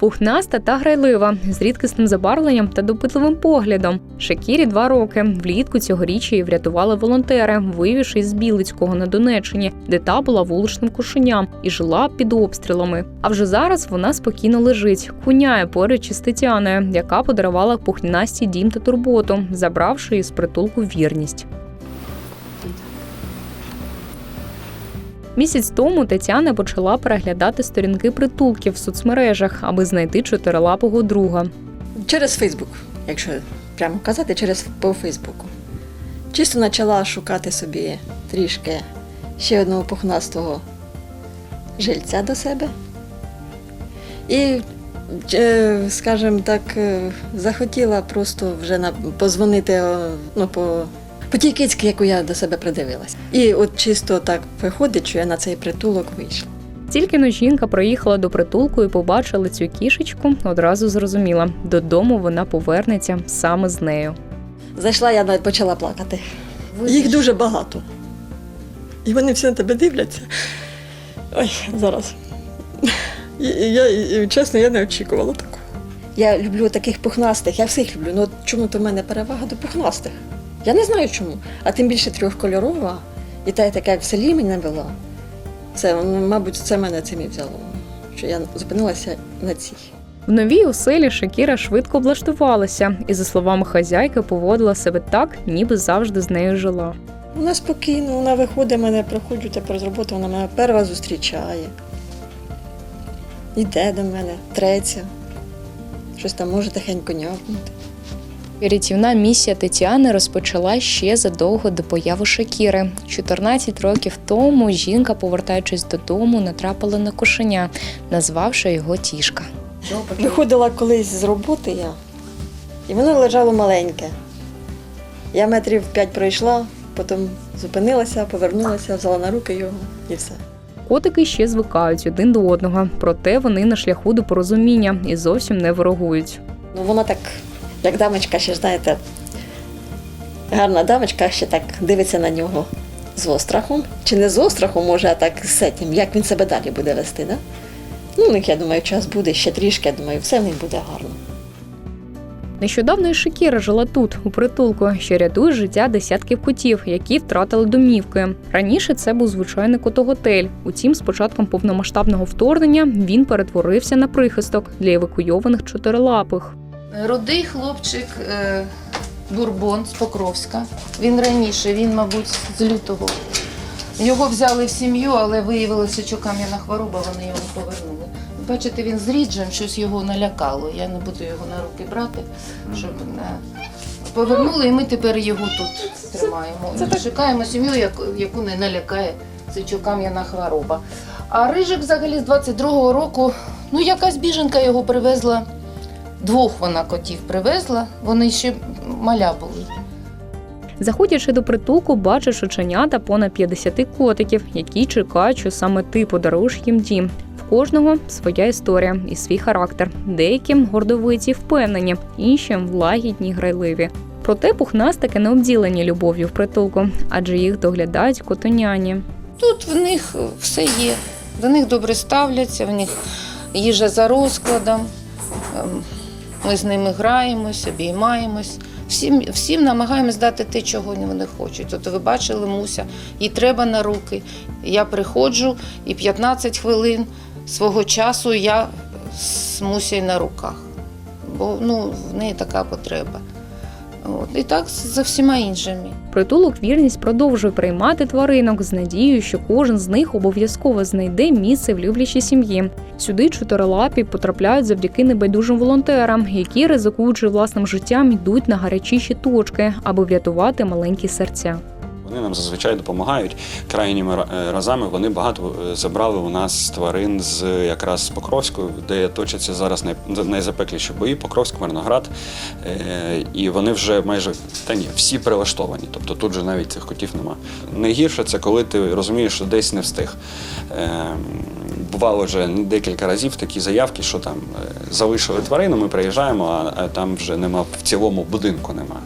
Пухнаста та грайлива з рідкісним забарвленням та допитливим поглядом. Шакірі два роки. Влітку цьогоріч її врятували волонтери, вивівши із Білицького на Донеччині, де та була вуличним кошеням і жила під обстрілами. А вже зараз вона спокійно лежить, куняє поруч із Тетяною, яка подарувала пухнасті дім та турботу, забравши із притулку вірність. Місяць тому Тетяна почала переглядати сторінки притулків в соцмережах, аби знайти чотирилапого друга. Через Фейсбук, якщо прямо казати, через по Фейсбуку. Чисто почала шукати собі трішки ще одного пухнастого жильця до себе. І, е, скажімо так, е, захотіла просто вже позвонити е, ну, по, по тій кицьки, яку я до себе придивилась. І от чисто так виходить, що я на цей притулок вийшла. Тільки но жінка проїхала до притулку і побачила цю кішечку, одразу зрозуміла, додому вона повернеться саме з нею. Зайшла, я навіть почала плакати. Їх дуже багато. І вони всі на тебе дивляться. Ой, зараз. І, і я, і, чесно, я не очікувала такого. Я люблю таких пухнастих, я всіх люблю. Ну чому то в мене перевага до пухнастих? Я не знаю чому. А тим більше трьохкольорова, і та, така, як в селі мене була. Це, мабуть, це мене цим і взяло. Що я зупинилася на цій. В новій оселі Шакіра швидко облаштувалася і, за словами хазяйки, поводила себе так, ніби завжди з нею жила. Вона спокійно, вона виходить, мене приходжу тепер з роботи, вона мене перша зустрічає. Йде до мене, треться. Щось там може тихенько нявкнути. Рятівна місія Тетяни розпочала ще задовго до появи Шакіри. 14 років тому жінка, повертаючись додому, натрапила на кошеня, назвавши його Тішка. Виходила колись з роботи я, і воно лежало маленьке. Я метрів п'ять пройшла, потім зупинилася, повернулася, взяла на руки його і все. Котики ще звикають один до одного, проте вони на шляху до порозуміння і зовсім не ворогують. Ну, вона так, як дамочка, ще знаєте, гарна дамочка ще так дивиться на нього з острахом. Чи не з острахом, може, а так з цим, як він себе далі буде вести, да? Ну, них, я думаю, час буде ще трішки, я думаю, все в них буде гарно. Нещодавно і Шакіра жила тут, у притулку, що рятує життя десятків котів, які втратили домівки. Раніше це був звичайний котоготель. Утім, з початком повномасштабного вторгнення він перетворився на прихисток для евакуйованих чотирилапих. Рудий хлопчик е, Бурбон з Покровська. Він раніше, він, мабуть, з лютого. Його взяли в сім'ю, але виявилося, що кам'яна хвороба, вони його повернули. Бачите, він з ріджем, щось його налякало. Я не буду його на руки брати, щоб не повернули, і ми тепер його тут тримаємо. І Шукаємо сім'ю, яку, не налякає ця кам'яна хвороба. А рижик взагалі з 22-го року, ну якась біженка його привезла. Двох вона котів привезла, вони ще маля були. Заходячи до притулку, бачиш оченята понад 50 котиків, які чекають, що саме ти подаруєш їм дім. В кожного своя історія і свій характер. Деякі гордовиті, впевнені, інші лагідні, грайливі. Проте пухнастики не обділені любов'ю в притулку, адже їх доглядають котоняні. Тут в них все є. До них добре ставляться, в них їжа за розкладом. Ми з ними граємось, обіймаємось. Всім, всім намагаємось дати те, чого вони хочуть. От ви бачили Муся, їй треба на руки. Я приходжу і 15 хвилин свого часу я з Мусею на руках. Бо ну, в неї така потреба. От. І так за всіма іншими. Притулок вірність продовжує приймати тваринок з надією, що кожен з них обов'язково знайде місце в люблячій сім'ї. Сюди чотирилапі потрапляють завдяки небайдужим волонтерам, які, ризикуючи власним життям, йдуть на гарячіші точки, аби врятувати маленькі серця. Вони нам зазвичай допомагають. Крайніми ра- е, разами вони багато е, забрали у нас тварин з якраз з Покровської, де точаться зараз найзапекліші бої, Покровськ, Мирноград. Е, І вони вже майже та ні, всі прилаштовані. Тобто тут же навіть цих котів нема. Найгірше це коли ти розумієш, що десь не встиг. Е, Бувало вже декілька разів такі заявки, що там залишили тварину, ми приїжджаємо, а, там вже нема в цілому будинку нема.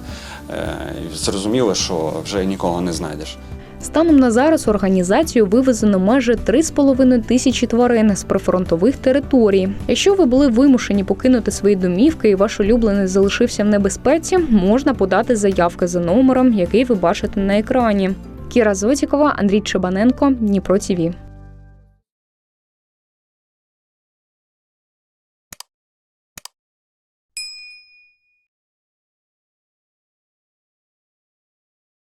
Е, Зрозуміло, що вже нікого не знайдеш. Станом на зараз організацію вивезено майже 3,5 тисячі тварин з прифронтових територій. Якщо ви були вимушені покинути свої домівки і ваш улюблений залишився в небезпеці, можна подати заявки за номером, який ви бачите на екрані. Кіра Зотікова, Андрій Чебаненко, Дніпро ТІВІ.